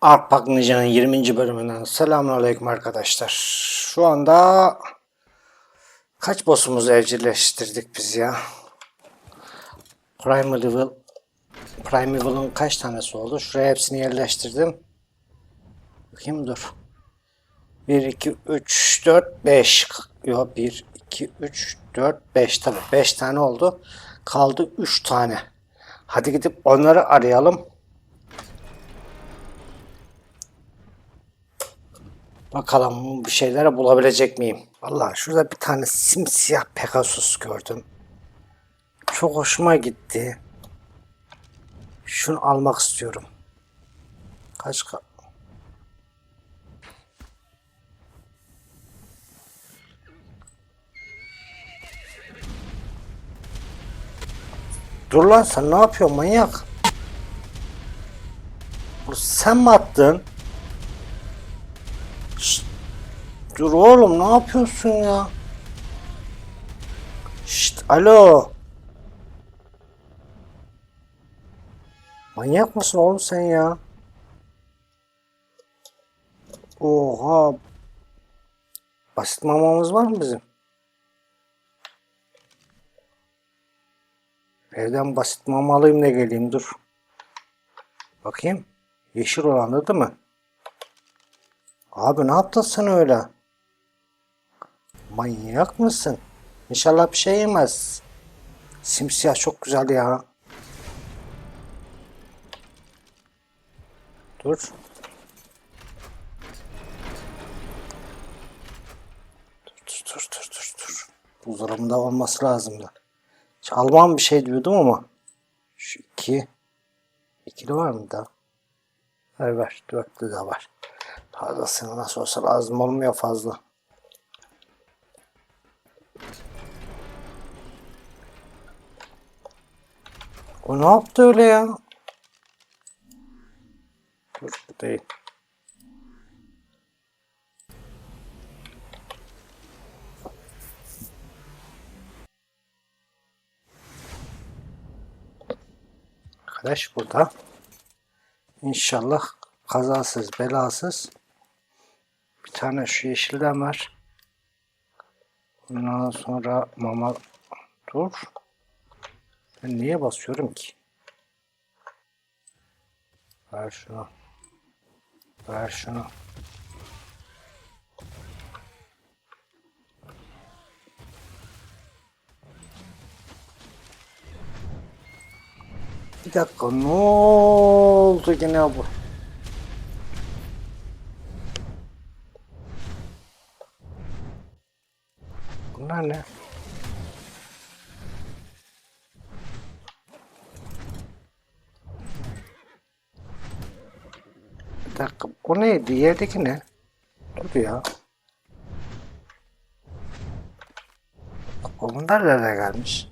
Arpak Ninja'nın 20. bölümünden selamünaleyküm arkadaşlar. Şu anda kaç boss'umuzu evcilleştirdik biz ya? Primeval Primeval'ın kaç tanesi oldu? Şuraya hepsini yerleştirdim. Bakayım dur. 1, 2, 3, 4, 5. Yok 1, 2, 3, 4, 5. Tabii 5 tane oldu. Kaldı 3 tane. Hadi gidip onları arayalım. Bakalım bir şeyler bulabilecek miyim? Vallahi şurada bir tane simsiyah Pegasus gördüm. Çok hoşuma gitti. Şunu almak istiyorum. Kaç ka Dur lan sen ne yapıyorsun manyak? Sen mi attın? Şşt. Dur oğlum ne yapıyorsun ya? Şşt alo. Manyak mısın oğlum sen ya? Oha. Basit mamamız var mı bizim? Evden basit mama alayım da geleyim dur. Bakayım. Yeşil olan değil mi? Abi ne yaptın sen öyle? Manyak mısın? İnşallah bir şey yemez. Simsiyah çok güzel ya. Dur. Dur dur dur dur dur. Buzdolabında olması lazımdı. Hiç almam bir şey diyordum ama. Şu iki. İkili var mı daha? Ver. Dörtlü de var. Fazlasını nasıl olsa lazım olmuyor fazla. O ne yaptı öyle ya? Dur bu değil. Arkadaş burada. İnşallah kazasız belasız bir tane şu yeşilden var. Ondan sonra mama dur. Ben niye basıyorum ki? Ver şunu. Ver şunu. Bir dakika ne oldu yine bu? Bunlar ne? Bir dakika o neydi? Yerdeki ne? Dur ya. Bunlar nereye gelmiş?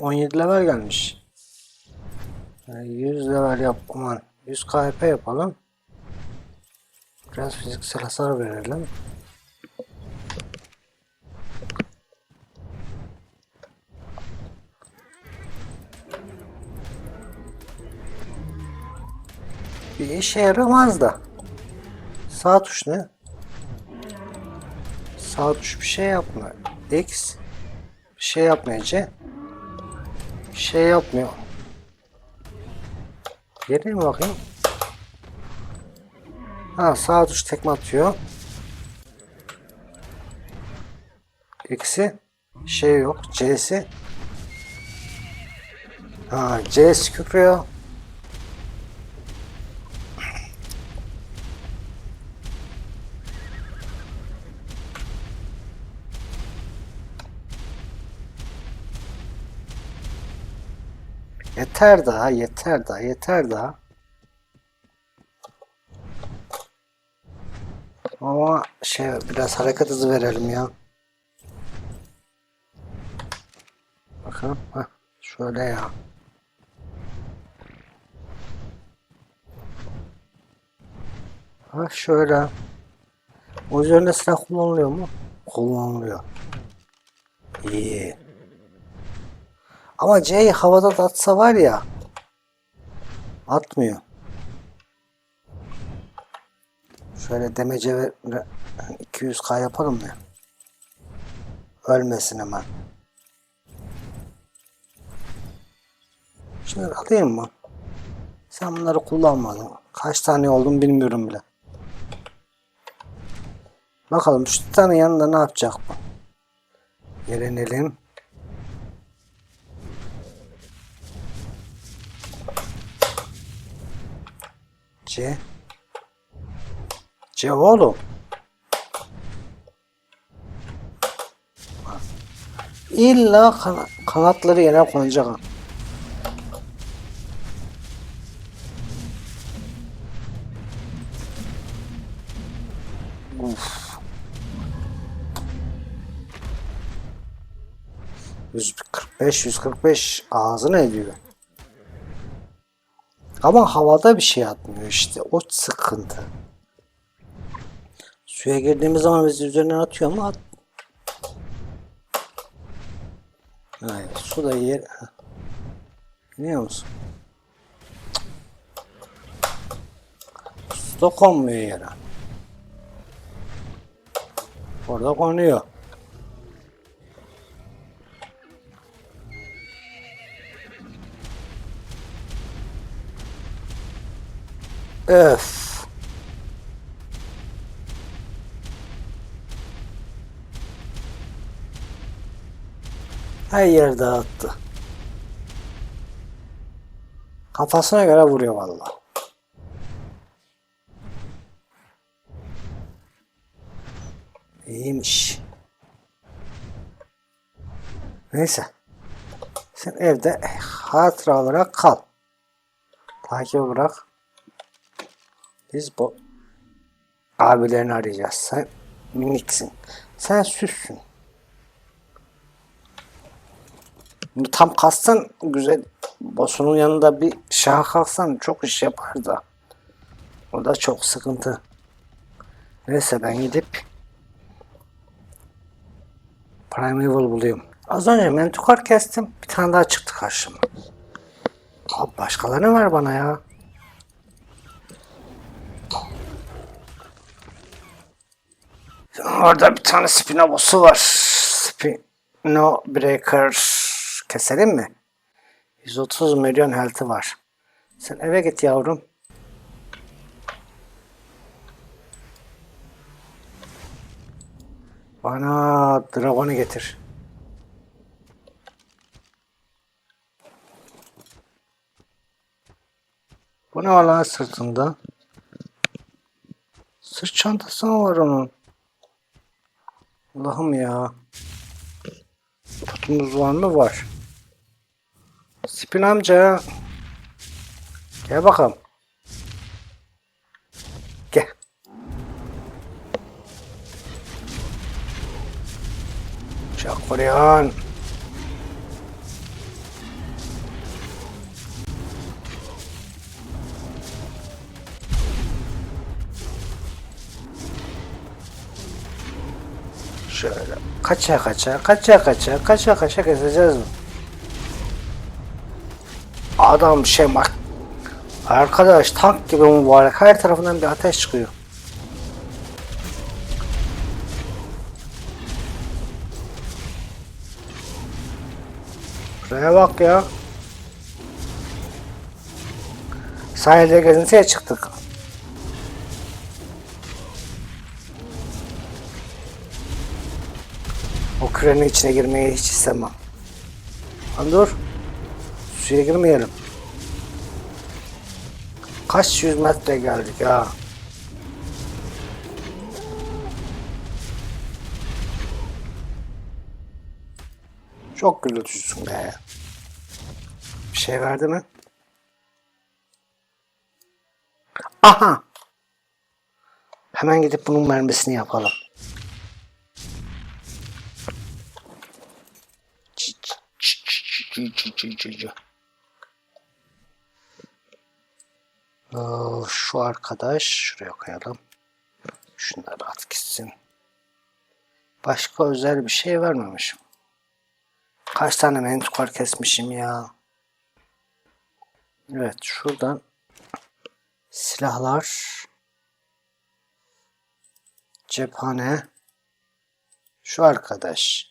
17 level gelmiş. Yani 100 level yap aman 100 KP yapalım. Biraz fiziksel hasar verelim. Bir işe yaramaz da. Sağ tuş ne? Sağ tuş bir şey yapma. X bir şey yapmıyor C. Bir şey yapmıyor. Gelin mi bakayım? Ha sağ tuş tekme atıyor. X'i şey yok. C'si Ha C'si kükrüyor. Yeter daha, yeter daha, yeter daha. Ama şey biraz hareket hızı verelim ya. Bakın, heh, şöyle ya. Ha şöyle. O üzerinde silah kullanılıyor mu? Kullanılıyor. İyi. Ama C'yi havada da atsa var ya. Atmıyor. Şöyle demece ve ve 200k yapalım mı? Ölmesin hemen. Şunları alayım mı? Sen bunları kullanmadın. Kaç tane oldun bilmiyorum bile. Bakalım şu tane yanında ne yapacak bu? Yerenelim. C. C oğlum. İlla kan kanatları yere konacak. Uf. Yüz kırk beş, yüz kırk beş ağzını ediyor. Ama havada bir şey atmıyor işte. O sıkıntı. Suya girdiğimiz zaman bizi üzerinden atıyor mu? At. Hayır, su da yer. Biliyor musun? Su da konmuyor yere. Orada konuyor. Öf. Her yer dağıttı. Kafasına göre vuruyor vallahi. İyiymiş. Neyse. Sen evde hatıra olarak kal. Takip bırak. Biz bu abilerini arayacağız. Sen miniksin. Sen süssün. Tam kassan güzel. Bosunun yanında bir şaha kalksan çok iş yapar da. O da çok sıkıntı. Neyse ben gidip Primeval bulayım. Az önce mentukar kestim. Bir tane daha çıktı karşıma. Abi başkaları var bana ya. Orada bir tane Spino boss'u var. Spino Breaker keselim mi? 130 milyon health'ı var. Sen eve git yavrum. Bana Dragon'u getir. Bu ne var lan sırtında? Sırt çantası mı var onun? Allah'ım ya. Tutumuz var mı? Var. Spin amca. Gel bakalım. Gel. Çakolyan. Şöyle kaça kaça kaça kaça kaça kaça keseceğiz mi? Adam şey bak. Arkadaş tank gibi mübarek her tarafından bir ateş çıkıyor. Şuraya bak ya. Sahilde gezintiye çıktık. Kürenin içine girmeyi hiç istemem. Lan dur. Suya girmeyelim. Kaç yüz metre geldik ya. Çok gürültüsün be. Bir şey verdi mi? Aha! Hemen gidip bunun mermisini yapalım. Çı çı çı çı çı. Ee, Şu arkadaş şuraya koyalım. Şunları at gitsin. Başka özel bir şey vermemişim. Kaç tane mentikor kesmişim ya. Evet şuradan silahlar cephane şu arkadaş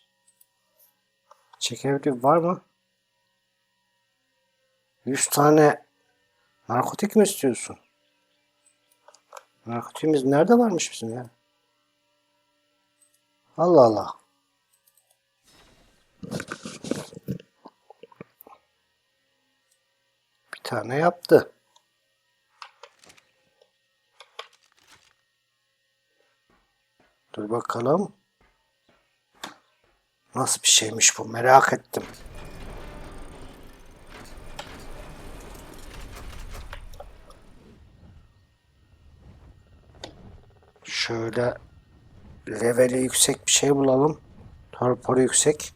çekebiliyor var mı? 100 tane narkotik mi istiyorsun? Narkotiğimiz nerede varmış bizim ya? Allah Allah. Bir tane yaptı. Dur bakalım. Nasıl bir şeymiş bu merak ettim. Şöyle leveli yüksek bir şey bulalım. Torporu yüksek.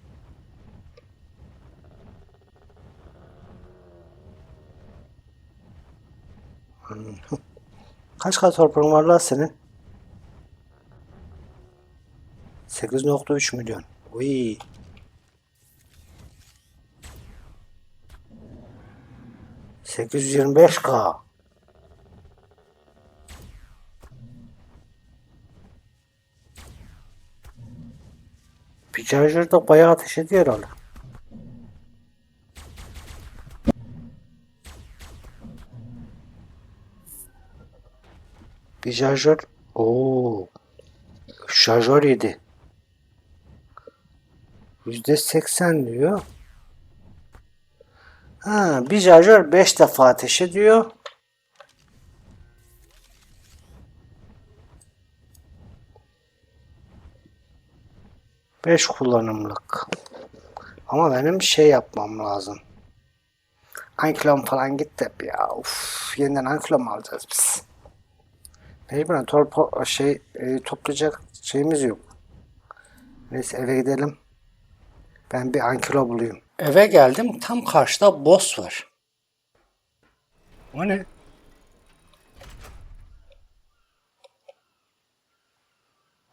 Kaç kat torpilin var lan senin? 8.3 milyon. Uy. Sekiz yirmi beş K. Şarjör de bayağı ateş ediyor herhalde. Bir şarjör. Oo. Şarjör yedi. Yüzde seksen diyor. Ha, bir şarjör beş defa ateş ediyor. Beş kullanımlık. Ama benim şey yapmam lazım. Ankilom falan gitti ya. Uf, yeniden ankilom alacağız biz. Mecburen torpo şey e, toplayacak şeyimiz yok. Neyse eve gidelim. Ben bir ankilo bulayım. Eve geldim. Tam karşıda boss var. O ne?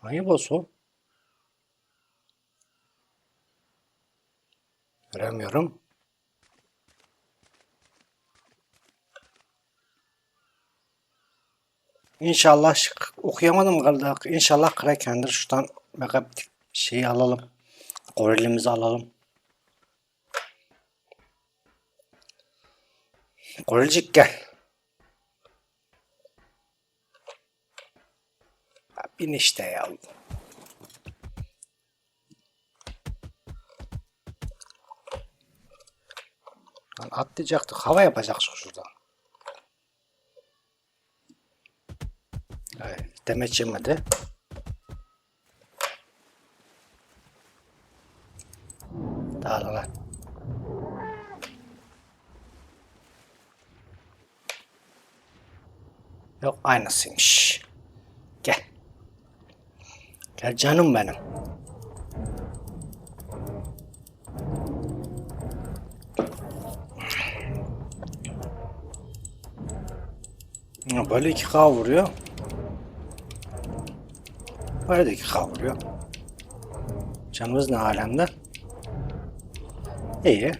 Hangi boss o? Göremiyorum. İnşallah okuyamadım galiba. İnşallah Kraken'dir. Şuradan megabit şeyi alalım. Gorilimizi alalım. Gorilcik gel. Bin işte ya. Lan atlayacaktık. Hava yapacaktık şuradan. Evet, demeç yemedi. Dağıl lan. Yok aynısıymış. Gel. Gel canım benim. Böyle 2K vuruyor. Böyle de 2K vuruyor. Canımız ne alemde? İyi.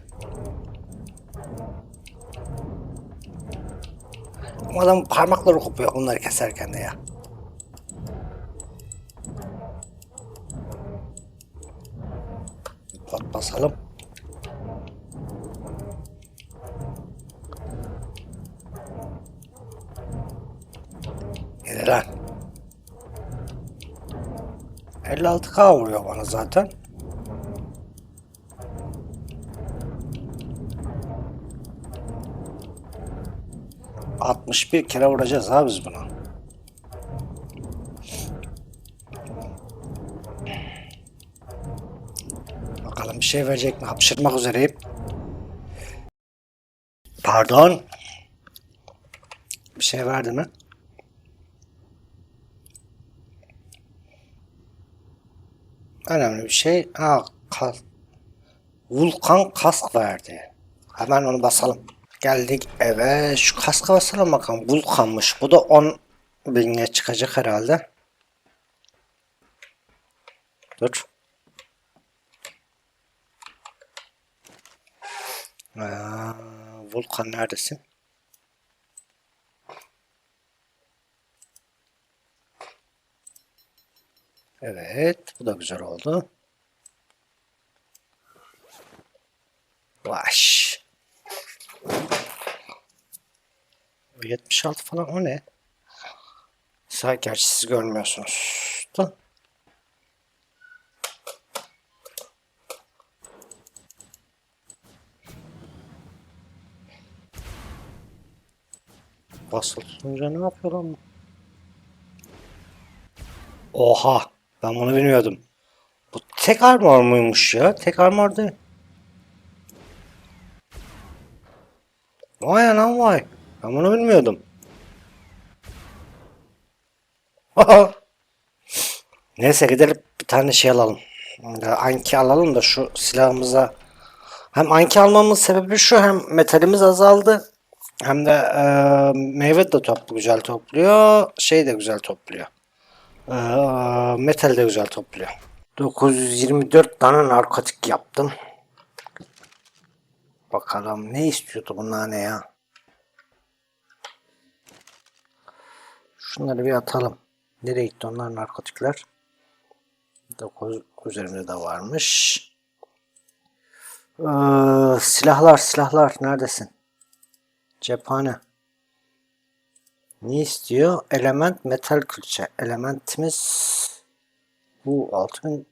Ama adamın parmakları kopuyor bunları keserken de ya. Pot basalım. 56k vuruyor bana zaten. Bir kere vuracağız abi biz bunu. Bakalım bir şey verecek mi? Hapşırmak üzereyim. Pardon. Bir şey verdi mi? Önemli bir şey. Ha, ka- Vulkan kask verdi. Hemen onu basalım. Geldik eve. Şu kaska basalım bakalım. Vulkanmış. Bu da 10 binge çıkacak herhalde. Dur. Aa, Vulkan neredesin? Evet, bu da güzel oldu. Vaş. 76 falan o ne? Sağ gerçi siz görmüyorsunuz. Da. Basılı tutunca ne yapıyor lan? Oha! Ben bunu bilmiyordum. Bu tek armor muymuş ya? Tek armor değil. Vay anam vay. Ben bunu bilmiyordum. Neyse gidelim bir tane şey alalım. Anki alalım da şu silahımıza. Hem anki almamın sebebi şu hem metalimiz azaldı. Hem de e, meyve de toplu güzel topluyor. Şey de güzel topluyor. E, metal de güzel topluyor. 924 tane narkotik yaptım. Bakalım ne istiyordu bunlar ne ya? Şunları bir atalım. Nereye gitti onlar narkotikler? 9 üzerimde de varmış. Ee, silahlar silahlar neredesin? Cephane. Ne istiyor? Element metal külçe. Elementimiz bu 6000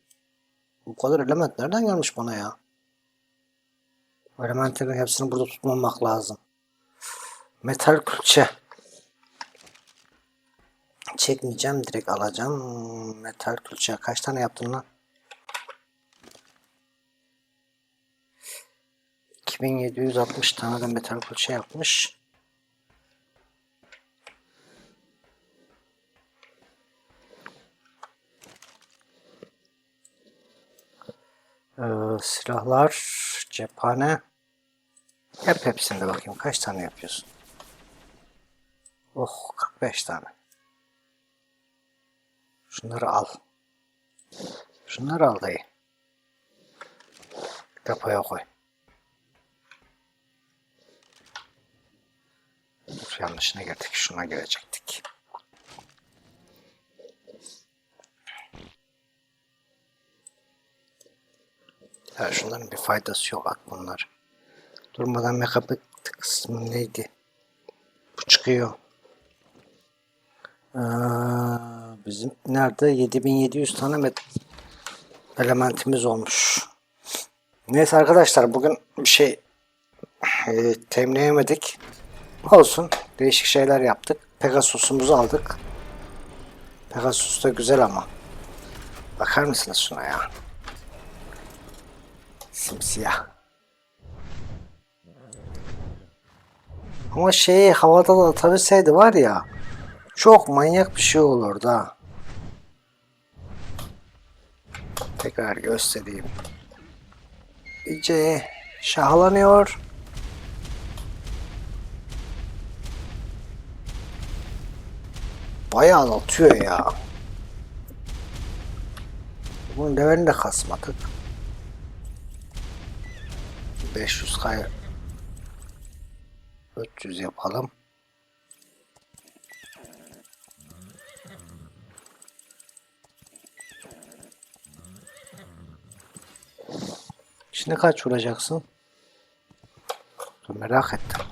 bu kadar element nereden gelmiş bana ya? Elementlerin hepsini burada tutmamak lazım. Metal külçe. Çekmeyeceğim. Direkt alacağım. Metal külçe. Kaç tane yaptın lan? 2760 tane de metal külçe yapmış. Silahlar, cephane. Hep hepsinde bakayım kaç tane yapıyorsun. Oh 45 tane. Şunları al. Şunları al dayı. Depoya koy. Uf, yanlışına girdik. Şuna girecektik. Ya şunların bir faydası yok bak bunlar. Durmadan make kısmı neydi? Bu çıkıyor. Ee, bizim nerede? 7700 tane elementimiz olmuş. Neyse arkadaşlar bugün bir şey e, temleyemedik. Olsun. Değişik şeyler yaptık. Pegasus'umuzu aldık. Pegasus da güzel ama. Bakar mısınız şuna ya? Simsiyah. Ama şeyi havada da atabilseydi var ya çok manyak bir şey olurdu ha. Tekrar göstereyim. İyice şahlanıyor. Bayağı atıyor ya. Bunun levelini de kasmadık. 500 kay 300 yapalım. Şimdi kaç vuracaksın? Merak ettim.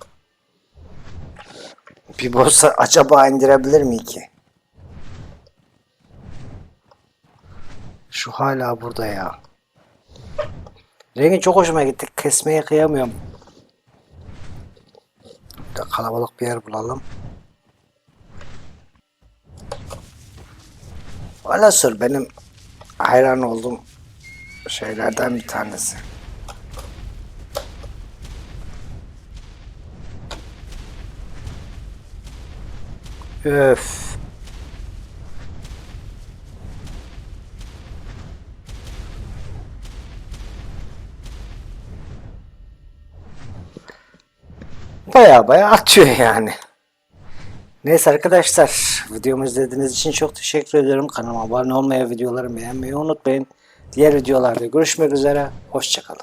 Bir boss'a acaba indirebilir mi ki? Şu hala burada ya. Rengi çok hoşuma gitti. Kesmeye kıyamıyorum. Bir kalabalık bir yer bulalım. Velhasıl benim hayran olduğum şeylerden bir tanesi. Öf. Baya baya atıyor yani. Neyse arkadaşlar videomu izlediğiniz için çok teşekkür ederim. Kanalıma abone olmayı, videolarımı beğenmeyi unutmayın. Diğer videolarda görüşmek üzere. Hoşçakalın.